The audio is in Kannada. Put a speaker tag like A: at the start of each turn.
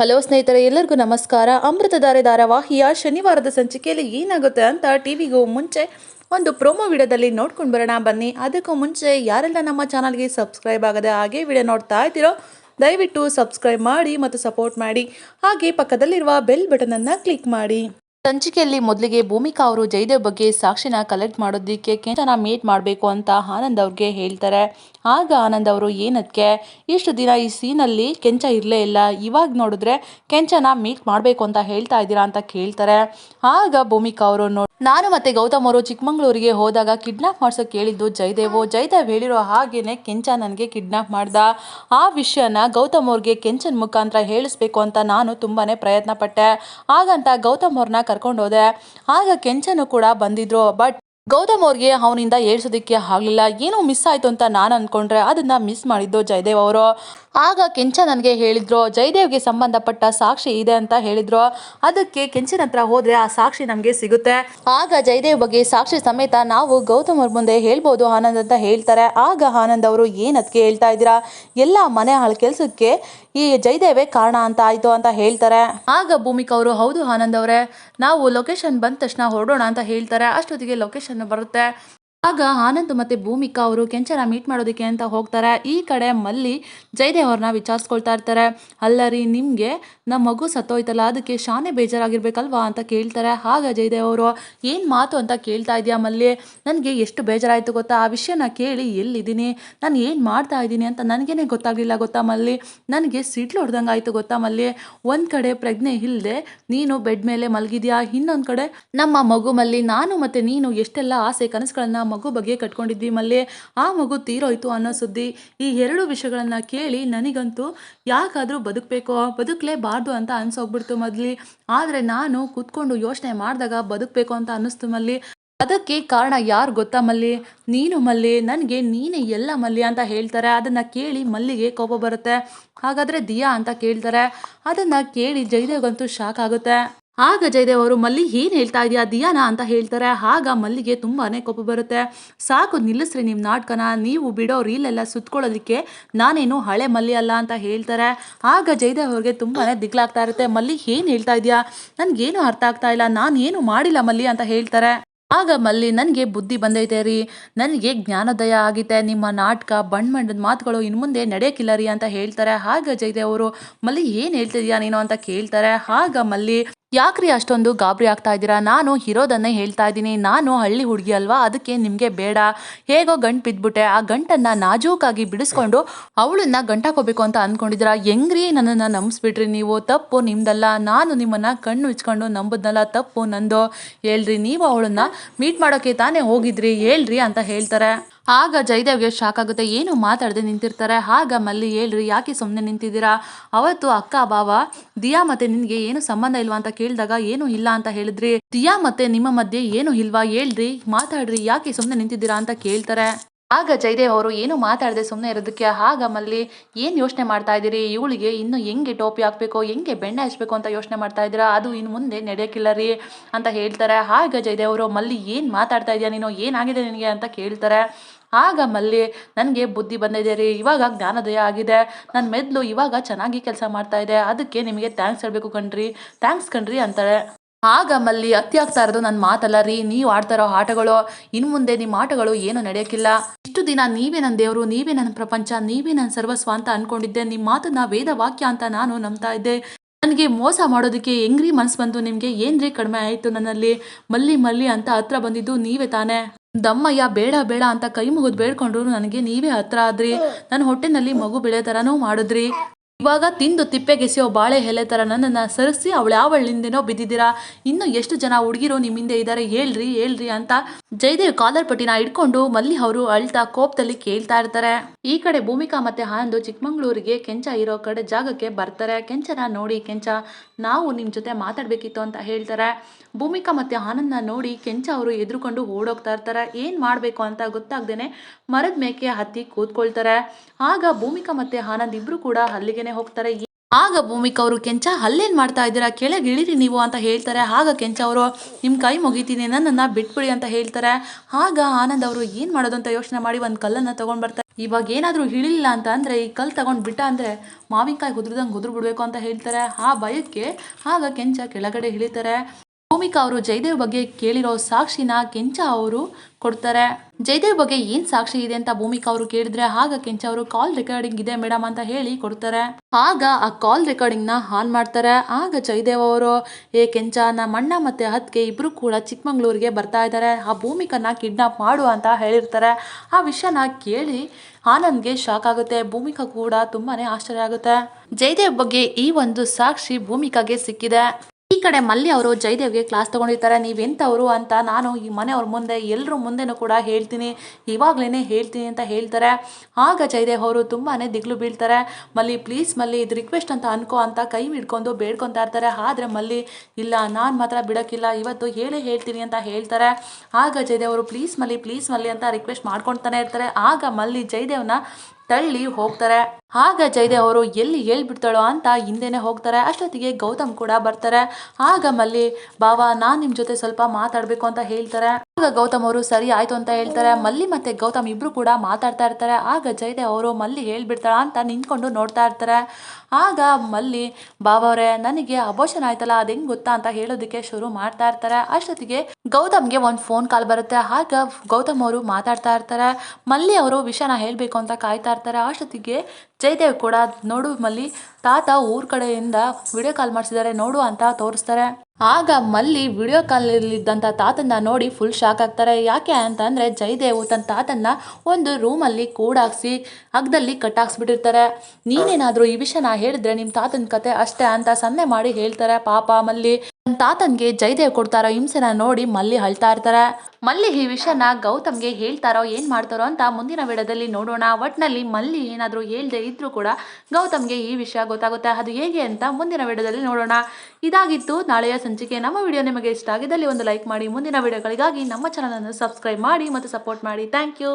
A: ಹಲೋ ಸ್ನೇಹಿತರೆ, ಎಲ್ಲರಿಗೂ ನಮಸ್ಕಾರ. ಅಮೃತಧಾರೆ ಧಾರಾವಾಹಿಯ ಶನಿವಾರದ ಸಂಚಿಕೆಯಲ್ಲಿ ಏನಾಗುತ್ತೆ ಅಂತ ಟಿವಿಗೂ ಮುಂಚೆ ಒಂದು ಪ್ರೋಮೋ ವಿಡಿಯೋದಲ್ಲಿ ನೋಡ್ಕೊಂಡು ಬರೋಣ. ಬನ್ನಿ. ಅದಕ್ಕೂ ಮುಂಚೆ ಯಾರೆಲ್ಲ ನಮ್ಮ ಚಾನಲ್ಗೆ ಸಬ್ಸ್ಕ್ರೈಬ್ ಆಗದೆ ಹಾಗೆ ವಿಡಿಯೋ ನೋಡ್ತಾ ಇದ್ದೀರೋ, ದಯವಿಟ್ಟು ಸಬ್ಸ್ಕ್ರೈಬ್ ಮಾಡಿ ಮತ್ತು ಸಪೋರ್ಟ್ ಮಾಡಿ. ಹಾಗೆ ಪಕ್ಕದಲ್ಲಿರುವ ಬೆಲ್ ಬಟನನ್ನು ಕ್ಲಿಕ್ ಮಾಡಿ. ಸಂಚಿಕೆಯಲ್ಲಿ ಮೊದಲಿಗೆ ಭೂಮಿಕಾ ಅವರು ಜಯದೇವ್ ಬಗ್ಗೆ ಸಾಕ್ಷಿನ ಕಲೆಕ್ಟ್ ಮಾಡೋದಕ್ಕೆ ಕೆಂಚನ ಮೀಟ್ ಮಾಡಬೇಕು ಅಂತ ಆನಂದ್ ಅವ್ರಿಗೆ ಹೇಳ್ತಾರೆ. ಆಗ ಆನಂದ್ ಅವರು ಏನಕ್ಕೆ? ಇಷ್ಟು ದಿನ ಈ ಸೀನಲ್ಲಿ ಕೆಂಚ ಇರಲೇ ಇಲ್ಲ. ಇವಾಗ ನೋಡಿದ್ರೆ ಕೆಂಚನ ಮೀಟ್ ಮಾಡಬೇಕು ಅಂತ ಹೇಳ್ತಾ ಇದ್ದೀರಾ ಅಂತ ಕೇಳ್ತಾರೆ. ಆಗ ಭೂಮಿಕಾ ಅವರು ನಾನು ಮತ್ತೆ ಗೌತಮ್ ಅವರು ಚಿಕ್ಕಮಂಗ್ಳೂರಿಗೆ ಹೋದಾಗ ಕಿಡ್ನಾಪ್ ಮಾಡ್ಸೋಕೆ ಕೇಳಿದ್ದು ಜಯದೇವು. ಜಯದೇವ್ ಹೇಳಿರೋ ಹಾಗೇನೆ ಕೆಂಚ ನನಗೆ ಕಿಡ್ನಾಪ್ ಮಾಡ್ದ. ಆ ವಿಷಯನ ಗೌತಮ್ ಅವ್ರಿಗೆ ಕೆಂಚನ್ ಮುಖಾಂತರ ಹೇಳಿಸ್ಬೇಕು ಅಂತ ನಾನು ತುಂಬಾ ಪ್ರಯತ್ನ ಪಟ್ಟೆ ಹಾಗಂತ ಗೌತಮ್ ಅವ್ರನ್ನ ಕರ್ಕೊಂಡು ಹೋದೆ. ಆಗ ಕೆಂಚನು ಕೂಡ ಬಂದಿದ್ರು. ಬಟ್ ಗೌತಮ್ ಅವ್ರಿಗೆ ಅವನಿಂದ ಏಳ್ಸೋದಕ್ಕೆ ಆಗಲಿಲ್ಲ. ಏನೋ ಮಿಸ್ ಆಯಿತು ಅಂತ ನಾನು ಅಂದ್ಕೊಂಡ್ರೆ ಅದನ್ನು ಮಿಸ್ ಮಾಡಿದ್ದು ಜಯದೇವ್ ಅವರು. ಆಗ ಕೆಂಚ ನನಗೆ ಹೇಳಿದ್ರು, ಜಯದೇವ್ಗೆ ಸಂಬಂಧಪಟ್ಟ ಸಾಕ್ಷಿ ಇದೆ ಅಂತ ಹೇಳಿದ್ರು. ಅದಕ್ಕೆ ಕೆಂಚನ ಹತ್ರ ಹೋದ್ರೆ ಆ ಸಾಕ್ಷಿ ನಮಗೆ ಸಿಗುತ್ತೆ. ಆಗ ಜಯದೇವ್ ಬಗ್ಗೆ ಸಾಕ್ಷಿ ಸಮೇತ ನಾವು ಗೌತಮ್ ಅವ್ರ ಮುಂದೆ ಹೇಳ್ಬೋದು ಆನಂದ್ ಅಂತ ಹೇಳ್ತಾರೆ. ಆಗ ಆನಂದ್ ಅವರು ಏನದಕ್ಕೆ ಹೇಳ್ತಾ ಇದ್ದೀರಾ? ಎಲ್ಲ ಮನೆ ಹಾಳು ಕೆಲಸಕ್ಕೆ ಈ ಜಯದೇವೇ ಕಾರಣ ಅಂತ ಆಯ್ತು ಅಂತ ಹೇಳ್ತಾರೆ. ಆಗ ಭೂಮಿಕಾ ಅವರು, ಹೌದು ಆನಂದ್ ಅವರೇ, ನಾವು ಲೊಕೇಶನ್ ಬಂದ ತಕ್ಷಣ ಹೊರಡೋಣ ಅಂತ ಹೇಳ್ತಾರೆ. ಅಷ್ಟೊತ್ತಿಗೆ ಲೊಕೇಶನ್ ಬರುತ್ತೆ. ಆಗ ಆನಂದ್ ಮತ್ತೆ ಭೂಮಿಕಾ ಅವರು ಕೆಂಚನ ಮೀಟ್ ಮಾಡೋದಕ್ಕೆ ಅಂತ ಹೋಗ್ತಾರೆ. ಈ ಕಡೆ ಮಲ್ಲಿ ಜಯದೇವ್ ಅವ್ರನ್ನ ವಿಚಾರಿಸ್ಕೊಳ್ತಾ ಇರ್ತಾರೆ. ಅಲ್ಲ ರೀ, ನಿಮಗೆ ನಮ್ಮ ಮಗು ಸತ್ತೋಯ್ತಲ್ಲ, ಅದಕ್ಕೆ ಶಾನೆ ಬೇಜಾರಾಗಿರ್ಬೇಕಲ್ವಾ ಅಂತ ಕೇಳ್ತಾರೆ. ಆಗ ಜಯದೇವ್ ಅವರು, ಏನು ಮಾತು ಅಂತ ಕೇಳ್ತಾ ಇದೆಯಾ ಮಲ್ಲಿ? ನನಗೆ ಎಷ್ಟು ಬೇಜಾರಾಯಿತು ಗೊತ್ತಾ? ಆ ವಿಷಯನ ಕೇಳಿ ಎಲ್ಲಿದ್ದೀನಿ? ನಾನು ಏನು ಮಾಡ್ತಾ ಇದ್ದೀನಿ ಅಂತ ನನಗೇನೆ ಗೊತ್ತಾಗ್ಲಿಲ್ಲ ಗೊತ್ತಾ ಮಲ್ಲಿ? ನನಗೆ ಸಿಡ್ಲು ಹೊಡೆದಂಗೆ ಆಯಿತು ಗೊತ್ತಾ ಮಲ್ಲಿ? ಒಂದು ಕಡೆ ಪ್ರಜ್ಞೆ ಇಲ್ಲದೆ ನೀನು ಬೆಡ್ ಮೇಲೆ ಮಲಗಿದ್ಯಾ? ಇನ್ನೊಂದು ಕಡೆ ನಮ್ಮ ಮಗು ಮಲ್ಲಿ, ನಾನು ಮತ್ತೆ ನೀನು ಎಷ್ಟೆಲ್ಲ ಆಸೆ ಕನಸುಗಳನ್ನ ಮಗು ಬಗ್ಗೆ ಕಟ್ಕೊಂಡಿದ್ವಿ ಮಲ್ಲಿ, ಆ ಮಗು ತೀರೋಯ್ತು ಅನ್ನೋ ಸುದ್ದಿ. ಈ ಎರಡು ವಿಷಯಗಳನ್ನು ಕೇಳಿ ನನಗಂತೂ ಯಾಕಾದರೂ ಬದುಕಬೇಕು, ಬದುಕಲೇಬಾರ್ದು ಅಂತ ಅನ್ಸೋಗ್ಬಿಡ್ತು ಮದ್ಲಿ. ಆದರೆ ನಾನು ಕೂತ್ಕೊಂಡು ಯೋಚನೆ ಮಾಡಿದಾಗ ಬದುಕಬೇಕು ಅಂತ ಅನ್ನಿಸ್ತು ಮಲ್ಲಿ. ಅದಕ್ಕೆ ಕಾರಣ ಯಾರು ಗೊತ್ತಾ ಮಲ್ಲಿ? ನೀನು ಮಲ್ಲಿ, ನನಗೆ ನೀನೇ ಎಲ್ಲ ಮಲ್ಲಿ ಅಂತ ಹೇಳ್ತಾರೆ. ಅದನ್ನು ಕೇಳಿ ಮಲ್ಲಿಗೆ ಕೋಪ ಬರುತ್ತೆ. ಹಾಗಾದರೆ ದಿಯಾ ಅಂತ ಕೇಳ್ತಾರೆ. ಅದನ್ನು ಕೇಳಿ ಜಯದೇವ್ಗಂತೂ ಶಾಕ್ ಆಗುತ್ತೆ. ಆಗ ಜಯದೇವ್ ಅವರು, ಮಲ್ಲಿ, ಏನು ಹೇಳ್ತಾ ಇದೆಯಾ? ದಿಯಾನ ಅಂತ ಹೇಳ್ತಾರೆ. ಆಗ ಮಲ್ಲಿಗೆ ತುಂಬಾ ಕೋಪ ಬರುತ್ತೆ. ಸಾಕು ನಿಲ್ಲಿಸ್ರಿ ನಿಮ್ಮ ನಾಟಕನ. ನೀವು ಬಿಡೋ ರೀಲೆಲ್ಲ ಸುತ್ಕೊಳ್ಳೋದಕ್ಕೆ ನಾನೇನು ಹಳೆ ಮಲ್ಲಿ ಅಲ್ಲ ಅಂತ ಹೇಳ್ತಾರೆ. ಆಗ ಜಯದೇವ್ ಅವ್ರಿಗೆ ತುಂಬಾ ದಿಗ್ಲಾಗ್ತಾ ಇರುತ್ತೆ. ಮಲ್ಲಿ, ಏನು ಹೇಳ್ತಾ ಇದೆಯಾ? ನನಗೇನು ಅರ್ಥ ಆಗ್ತಾ ಇಲ್ಲ. ನಾನು ಏನು ಮಾಡಿಲ್ಲ ಮಲ್ಲಿ ಅಂತ ಹೇಳ್ತಾರೆ. ಆಗ ಮಲ್ಲಿ, ನನಗೆ ಬುದ್ಧಿ ಬಂದೈತೆ ರೀ. ನನಗೆ ಜ್ಞಾನೋದಯ ಆಗಿದೆ ನಿಮ್ಮ ನಾಟಕ ಬಣ್ಣ ಬಣ್ಣದ ಮಾತುಗಳು ಇನ್ನು ಮುಂದೆ ನಡೆಯಕ್ಕಿಲ್ಲ ರೀ ಅಂತ ಹೇಳ್ತಾರೆ. ಆಗ ಜಯದೇವ್ ಅವರು, ಮಲ್ಲಿ, ಏನು ಹೇಳ್ತಿದ್ಯಾ ನೀನು? ಅಂತ ಕೇಳ್ತಾರೆ. ಆಗ ಮಲ್ಲಿ ಯಾಕ್ರಿ ಅಷ್ಟೊಂದು ಗಾಬರಿ ಆಗ್ತಾ ಇದ್ದೀರಾ? ನಾನು ಇರೋದನ್ನೇ ಹೇಳ್ತಾ ಇದ್ದೀನಿ. ನಾನು ಹಳ್ಳಿ ಹುಡುಗಿ ಅಲ್ವಾ? ಅದಕ್ಕೆ ನಿಮಗೆ ಬೇಡ. ಹೇಗೋ ಗಂಟು ಬಿದ್ದುಬಿಟ್ಟೆ ಆ ಗಂಟನ್ನು ನಾಜೂಕಾಗಿ ಬಿಡಿಸ್ಕೊಂಡು ಅವಳನ್ನ ಗಂಟಾಕೋಬೇಕು ಅಂತ ಅಂದ್ಕೊಂಡಿದ್ದೀರಾ ಹೆಂಗ್ರಿ ನನ್ನನ್ನು ನಂಬಿಸ್ಬಿಟ್ರಿ ನೀವು? ತಪ್ಪು ನಿಮ್ದಲ್ಲ. ನಾನು ನಿಮ್ಮನ್ನು ಕಣ್ಣು ಇಚ್ಕೊಂಡು ನಂಬದ್ನಲ್ಲ. ತಪ್ಪು ನಂದು. ಹೇಳ್ರಿ, ನೀವು ಅವಳನ್ನ ಮೀಟ್ ಮಾಡೋಕ್ಕೆ ತಾನೇ ಹೋಗಿದ್ರಿ. ಹೇಳ್ರಿ ಅಂತ ಹೇಳ್ತಾರೆ. ಆಗ ಜಯದೇವ್ಗೆ ಶಾಕ್ ಆಗುತ್ತೆ ಏನು ಮಾತಾಡದೆ ನಿಂತಿರ್ತಾರೆ. ಆಗ ಮಲ್ಲಿ ಹೇಳ್ರಿ, ಯಾಕೆ ಸುಮ್ಮನೆ ನಿಂತಿದ್ದೀರಾ? ಅವತ್ತು ಅಕ್ಕ, ಬಾವ, ದಿಯಾ ಮತ್ತೆ ನಿನ್ಗೆ ಏನು ಸಂಬಂಧ ಇಲ್ವಾ ಅಂತ ಕೇಳಿದಾಗ ಏನು ಇಲ್ಲ ಅಂತ ಹೇಳಿದ್ರಿ. ದಿಯಾ ಮತ್ತೆ ನಿಮ್ಮ ಮಧ್ಯೆ ಏನು ಇಲ್ವಾ? ಹೇಳ್ರಿ, ಮಾತಾಡ್ರಿ, ಯಾಕೆ ಸುಮ್ಮನೆ ನಿಂತಿದ್ದೀರಾ ಅಂತ ಕೇಳ್ತಾರೆ. ಆಗ ಜಯದೇವ್ ಅವರು ಏನು ಮಾತಾಡದೆ ಸುಮ್ಮನೆ ಇರೋದಕ್ಕೆ ಆಗ ಮಲ್ಲಿ ಏನು ಯೋಚನೆ ಮಾಡ್ತಾ ಇದ್ದೀರಿ? ಇವಳಿಗೆ ಇನ್ನು ಹೆಂಗೆ ಟೋಪಿ ಹಾಕ್ಬೇಕು, ಹೆಂಗೆ ಬೆಣ್ಣೆ ಹಚ್ಬೇಕು ಅಂತ ಯೋಚನೆ ಮಾಡ್ತಾ ಇದ್ದೀರಾ? ಅದು ಇನ್ನು ಮುಂದೆ ನಡೆಯೋಕ್ಕಿಲ್ಲ ರೀ ಅಂತ ಹೇಳ್ತಾರೆ. ಆಗ ಜಯದೇವ್ ಅವರು, ಮಲ್ಲಿ ಏನು ಮಾತಾಡ್ತಾ ಇದೆಯಾ ನೀನು? ಏನಾಗಿದೆ ನಿನಗೆ ಅಂತ ಕೇಳ್ತಾರೆ. ಆಗ ಮಲ್ಲಿ, ನನಗೆ ಬುದ್ಧಿ ಬಂದಿದೆ ರೀ, ಇವಾಗ ಜ್ಞಾನೋದಯ ಆಗಿದೆ. ನನ್ನ ಮೆದ್ಲು ಇವಾಗ ಚೆನ್ನಾಗಿ ಕೆಲಸ ಮಾಡ್ತಾ ಇದೆ. ಅದಕ್ಕೆ ನಿಮಗೆ ಥ್ಯಾಂಕ್ಸ್ ಹೇಳಬೇಕು ಕಣ್ರಿ. ಥ್ಯಾಂಕ್ಸ್ ಕಣ್ರಿ ಅಂತಾಳೆ ಆಗ ಮಲ್ಲಿ ಅತಿ ಆಗ್ತಾ ಇರೋದು ನನ್ನ ಮಾತಲ್ಲ ರೀ, ನೀವು ಆಡ್ತಾ ಇರೋ ಆಟಗಳು. ಇನ್ನು ಮುಂದೆ ನಿಮ್ಮ ಆಟಗಳು ಏನು ನಡೆಯೋಕ್ಕಿಲ್ಲ. ಇಷ್ಟು ದಿನ ನೀವೇ ನನ್ನ ದೇವರು, ನೀವೇ ನನ್ನ ಪ್ರಪಂಚ, ನೀವೇ ನನ್ನ ಸರ್ವಸ್ವ ಅಂತ ಅನ್ಕೊಂಡಿದ್ದೆ. ನಿಮ್ಮ ಮಾತನ್ನ ವೇದ ವಾಕ್ಯ ಅಂತ ನಾನು ನಂಬ್ತಾ ಇದ್ದೆ. ನನಗೆ ಮೋಸ ಮಾಡೋದಕ್ಕೆ ಹೆಂಗ್ರಿ ಮನಸ್ಸು ಬಂತು ನಿಮಗೆ ಏನ್ರಿ ಕಡಿಮೆ ಆಯಿತು ನನ್ನಲ್ಲಿ? ಮಲ್ಲಿ ಮಲ್ಲಿ ಅಂತ ಹತ್ರ ಬಂದಿದ್ದು ನೀವೇ ತಾನೇ. ದಮ್ಮಯ್ಯ ಬೇಡ ಬೇಡ ಅಂತ ಕೈ ಮುಗಿದು ಬೇಡ್ಕೊಂಡ್ರು ನನಗೆ ನೀವೇ ಹತ್ರ ಆದ್ರಿ. ನನ್ನ ಹೊಟ್ಟೆನಲ್ಲಿ ಮಗು ಬೆಳೆ ಥರನೂ ಮಾಡಿದ್ರಿ. ಇವಾಗ ತಿಂದು ತಿಪ್ಪೆಗೆಸೆಯೋ ಬಾಳೆ ಎಲೆ ಥರ ನನ್ನನ್ನು ಸರಿಸಿ ಅವಳು ಯಾವಳಿಂದೇನೋ ಬಿದ್ದಿದ್ದೀರಾ? ಇನ್ನು ಎಷ್ಟು ಜನ ಹುಡುಗಿರು ನಿಮ್ಮ ಹಿಂದೆ ಇದ್ದಾರೆ ಹೇಳ್ರಿ ಹೇಳ್ರಿ ಅಂತ ಜಯದೇವ್ ಕಾಲರ್ ಪಟ್ಟಿನ ಇಟ್ಕೊಂಡು ಮಲ್ಲಿ ಅವರು ಅಳ್ತಾ ಕೋಪದಲ್ಲಿ ಕೇಳ್ತಾ ಇರ್ತಾರೆ. ಈ ಕಡೆ ಭೂಮಿಕಾ ಮತ್ತೆ ಆನಂದು ಚಿಕ್ಕಮಂಗ್ಳೂರಿಗೆ ಕೆಂಚ ಇರೋ ಕಡೆ ಜಾಗಕ್ಕೆ ಬರ್ತಾರೆ. ಕೆಂಚನ ನೋಡಿ ಕೆಂಚ, ನಾವು ನಿಮ್ಮ ಜೊತೆ ಮಾತಾಡಬೇಕಿತ್ತು ಅಂತ ಹೇಳ್ತಾರೆ. ಭೂಮಿಕಾ ಮತ್ತೆ ಆನಂದ್ನ ನೋಡಿ ಕೆಂಚ ಅವರು ಎದುರುಕೊಂಡು ಓಡೋಗ್ತಾ ಇರ್ತಾರೆ. ಏನು ಮಾಡಬೇಕು ಅಂತ ಗೊತ್ತಾಗ್ದೇನೆ ಮರದ ಮೇಕೆ ಹತ್ತಿ ಕೂತ್ಕೊಳ್ತಾರೆ. ಆಗ ಭೂಮಿಕಾ ಮತ್ತೆ ಆನಂದ್ ಇಬ್ರು ಕೂಡ ಹೋಗ್ತಾರೆ. ಆಗ ಭೂಮಿಕಾ ಅವರು, ಕೆಂಚ, ಅಲ್ಲೇನು ಮಾಡ್ತಾ ಇದ್ದೀರಾ? ಕೆಳಗೆ ಇಳಿರಿ ನೀವು ಅಂತ ಹೇಳ್ತಾರೆ. ಆಗ ಕೆಂಚ ಅವರು ನಿಮ್ಮ ಕೈ ಮುಗಿತೀನಿ, ನನ್ನನ್ನು ಬಿಟ್ಬಿಡಿ ಅಂತ ಹೇಳ್ತಾರೆ. ಆಗ ಆನಂದ್ ಅವರು, ಏನು ಮಾಡೋದು? ಅಂತ ಯೋಚನೆ ಮಾಡಿ ಒಂದು ಕಲ್ಲನ್ನು ತೊಗೊಂಡು ಬರ್ತಾರೆ. ಇವಾಗ ಏನಾದರೂ ಇಳಿಲಿಲ್ಲ ಅಂತ ಅಂದರೆ, ಈ ಕಲ್ಲು ತಗೊಂಡು ಬಿಟ್ಟ ಅಂದರೆ, ಮಾವಿನಕಾಯಿ ಹುದ್ರದಂಗೆ ಹುದ್ರ ಬಿಡಬೇಕು ಅಂತ ಹೇಳ್ತಾರೆ. ಆ ಭಯಕ್ಕೆ, ಆಗ ಕೆಂಚ ಕೆಳಗಡೆ ಇಳಿತಾರೆ. ಭೂಮಿಕಾ ಅವರು ಜಯದೇವ್ ಬಗ್ಗೆ ಕೇಳಿರೋ ಸಾಕ್ಷಿನ ಕೆಂಚ ಅವರು ಕೊಡ್ತಾರೆ. ಜಯದೇವ್ ಬಗ್ಗೆ ಏನ್ ಸಾಕ್ಷಿ ಇದೆ ಅಂತ ಭೂಮಿಕಾ ಅವರು ಕೇಳಿದ್ರೆ ಆಗ ಕೆಂಚ ಅವರು ಕಾಲ್ ರೆಕಾರ್ಡಿಂಗ್ ಇದೆ ಮೇಡಮ್ ಅಂತ ಹೇಳಿ ಕೊಡ್ತಾರೆ. ಆಗ ಆ ಕಾಲ್ ರೆಕಾರ್ಡಿಂಗ್ನ ಆನ್ ಮಾಡ್ತಾರೆ. ಆಗ ಜಯದೇವ್ ಅವರು, ಏ ಕೆಂಚ, ನಮ್ಮ ಅಣ್ಣ ಮತ್ತೆ ಹತ್ಗೆ ಇಬ್ರು ಕೂಡ ಚಿಕ್ಕಮಂಗ್ಳೂರಿಗೆ ಬರ್ತಾ ಇದ್ದಾರೆ ಆ ಭೂಮಿಕನ್ನ ಕಿಡ್ನಾಪ್ ಮಾಡು ಅಂತ ಹೇಳಿರ್ತಾರೆ. ಆ ವಿಷಯನ ಕೇಳಿ ಆನಂದ್ಗೆ ಶಾಕ್ ಆಗುತ್ತೆ. ಭೂಮಿಕಾ ಕೂಡ ತುಂಬಾನೇ ಆಶ್ಚರ್ಯ ಆಗುತ್ತೆ. ಜಯದೇವ್ ಬಗ್ಗೆ ಈ ಒಂದು ಸಾಕ್ಷಿ ಭೂಮಿಕಾಗೆ ಸಿಕ್ಕಿದೆ. ಈ ಕಡೆ ಮಲ್ಲಿ ಅವರು, ಜಯದೇವ್ಗೆ ಕ್ಲಾಸ್ ತಗೊಂಡಿರ್ತಾರೆ, ನೀವೆಂಥವ್ರು ಅಂತ ನಾನು ಈ ಮನೆಯವ್ರ ಮುಂದೆ ಎಲ್ಲರ ಮುಂದೆನೂ ಕೂಡ ಹೇಳ್ತೀನಿ. ಇವಾಗ್ಲೇ ಹೇಳ್ತೀನಿ ಅಂತ ಹೇಳ್ತಾರೆ. ಆಗ ಜಯದೇವ್ ಅವರು ತುಂಬಾನೇ ದಿಗ್ಲು ಬೀಳ್ತಾರೆ. ಮಲ್ಲಿ, ಪ್ಲೀಸ್ ಮಲ್ಲಿ, ಇದು ರಿಕ್ವೆಸ್ಟ್ ಅಂತ ಅನ್ಕೋ ಅಂತ ಕೈ ಹಿಡ್ಕೊಂಡು ಬೇಡ್ಕೊತಾ ಇರ್ತಾರೆ. ಆದರೆ ಮಲ್ಲಿ, ಇಲ್ಲ, ನಾನು ಮಾತ್ರ ಬಿಡೋಕ್ಕಿಲ್ಲ. ಇವತ್ತು ಹೇಳೇ ಹೇಳ್ತೀನಿ ಅಂತ ಹೇಳ್ತಾರೆ. ಆಗ ಜಯದೇವ್ ಅವರು, ಪ್ಲೀಸ್ ಮಲ್ಲಿ ಪ್ಲೀಸ್ ಮಲ್ಲಿ ಅಂತ ರಿಕ್ವೆಸ್ಟ್ ಮಾಡ್ಕೊಳ್ತಾನೆ ಇರ್ತಾರೆ. ಆಗ ಮಲ್ಲಿ ಜಯದೇವ್ನ ತಳ್ಳಿ ಹೋಗ್ತಾರೆ. ಆಗ ಜಯದೇವ್ ಅವರು ಎಲ್ಲಿ ಹೇಳ್ಬಿಡ್ತಾಳೋ ಅಂತ ಹಿಂದೆನೆ ಹೋಗ್ತಾರೆ. ಅಷ್ಟೊತ್ತಿಗೆ ಗೌತಮ್ ಕೂಡ ಬರ್ತಾರೆ. ಆಗ ಮಲ್ಲಿ, ಬಾವ, ನಾನು ನಿಮ್ಮ ಜೊತೆ ಸ್ವಲ್ಪ ಮಾತಾಡಬೇಕು ಅಂತ ಹೇಳ್ತಾರೆ. ಗೌತಮ್ ಅವರು ಸರಿ ಆಯ್ತು ಅಂತ ಹೇಳ್ತಾರೆ. ಮಲ್ಲಿ ಮತ್ತೆ ಗೌತಮ್ ಇಬ್ರು ಕೂಡ ಮಾತಾಡ್ತಾ ಇರ್ತಾರೆ. ಆಗ ಜಯದೇವ್ ಅವರು ಮಲ್ಲಿ ಹೇಳ್ಬಿಡ್ತಾಳ ಅಂತ ನಿಂತ್ಕೊಂಡು ನೋಡ್ತಾ ಇರ್ತಾರೆ. ಆಗ ಮಲ್ಲಿ ಬಾಬಾವ್ರೆ ನನಗೆ ಅಬೋಷನ್ ಆಯ್ತಲ್ಲ ಅದ್ ಹೆಂಗ್ ಗೊತ್ತಾ? ಅಂತ ಹೇಳೋದಕ್ಕೆ ಶುರು ಮಾಡ್ತಾ ಇರ್ತಾರೆ. ಅಷ್ಟೊತ್ತಿಗೆ ಗೌತಮ್ಗೆ ಒಂದು ಫೋನ್ ಕಾಲ್ ಬರುತ್ತೆ. ಆಗ ಗೌತಮ್ ಅವರು ಮಾತಾಡ್ತಾ ಇರ್ತಾರೆ. ಮಲ್ಲಿ ಅವರು ವಿಷಯನ ಹೇಳಬೇಕು ಅಂತ ಕಾಯ್ತಾ ಇರ್ತಾರೆ. ಅಷ್ಟೊತ್ತಿಗೆ ಜಯದೇವ್ ಕೂಡ ನೋಡು ಮಲ್ಲಿ, ತಾತ ಊರ್ ಕಡೆಯಿಂದ ವಿಡಿಯೋ ಕಾಲ್ ಮಾಡಿಸಿದ್ದಾರೆ ನೋಡು ಅಂತ ತೋರಿಸ್ತಾರೆ. ಆಗ ಮಲ್ಲಿ ವಿಡಿಯೋ ಕಾಲಲ್ಲಿದ್ದಂಥ ತಾತನ್ನ ನೋಡಿ ಫುಲ್ ಶಾಕ್ ಆಗ್ತಾರೆ. ಯಾಕೆ ಅಂತ ಅಂದ್ರೆ ಜಯದೇವ್ ತನ್ನ ತಾತನ್ನ ಒಂದು ರೂಮಲ್ಲಿ ಕೂಡಾಕ್ಸಿ ಅಗ್ದಲ್ಲಿ ಕಟ್ಟಾಕ್ಸ್ಬಿಟ್ಟಿರ್ತಾರೆ. ನೀನೇನಾದರೂ ಈ ವಿಷಯನ ಹೇಳಿದ್ರೆ ನಿಮ್ಮ ತಾತನ ಕತೆ ಅಷ್ಟೇ ಅಂತ ಸನ್ನೆ ಮಾಡಿ ಹೇಳ್ತಾರೆ ಪಾಪ ಮಲ್ಲಿ. ತಾತನ್ಗೆ ಜಯದೇವ್ ಕೊಡ್ತಾರೋ, ಹಿಂಸೆನ ನೋಡಿ ಮಲ್ಲಿ ಅಳ್ತಾ ಇರ್ತಾರೆ. ಮಲ್ಲಿ ಈ ವಿಷಯನ ಗೌತಮ್ಗೆ ಹೇಳ್ತಾರೋ, ಏನ್ ಮಾಡ್ತಾರೋ ಅಂತ ಮುಂದಿನ ವಿಡದಲ್ಲಿ ನೋಡೋಣ. ಒಟ್ನಲ್ಲಿ ಮಲ್ಲಿ ಏನಾದರೂ ಹೇಳ್ದೆ ಇದ್ರೂ ಕೂಡ ಗೌತಮ್ಗೆ ಈ ವಿಷಯ ಗೊತ್ತಾಗುತ್ತೆ. ಅದು ಹೇಗೆ ಅಂತ ಮುಂದಿನ ವಿಡದಲ್ಲಿ ನೋಡೋಣ. ಇದಾಗಿತ್ತು ನಾಳೆಯ ಸಂಚಿಕೆ. ನಮ್ಮ ವಿಡಿಯೋ ನಿಮಗೆ ಇಷ್ಟ ಆಗಿದ್ದಲ್ಲಿ ಒಂದು ಲೈಕ್ ಮಾಡಿ. ಮುಂದಿನ ವಿಡಿಯೋಗಳಿಗಾಗಿ ನಮ್ಮ ಚಾನಲನ್ನು ಸಬ್ಸ್ಕ್ರೈಬ್ ಮಾಡಿ ಮತ್ತು ಸಪೋರ್ಟ್ ಮಾಡಿ. Thank you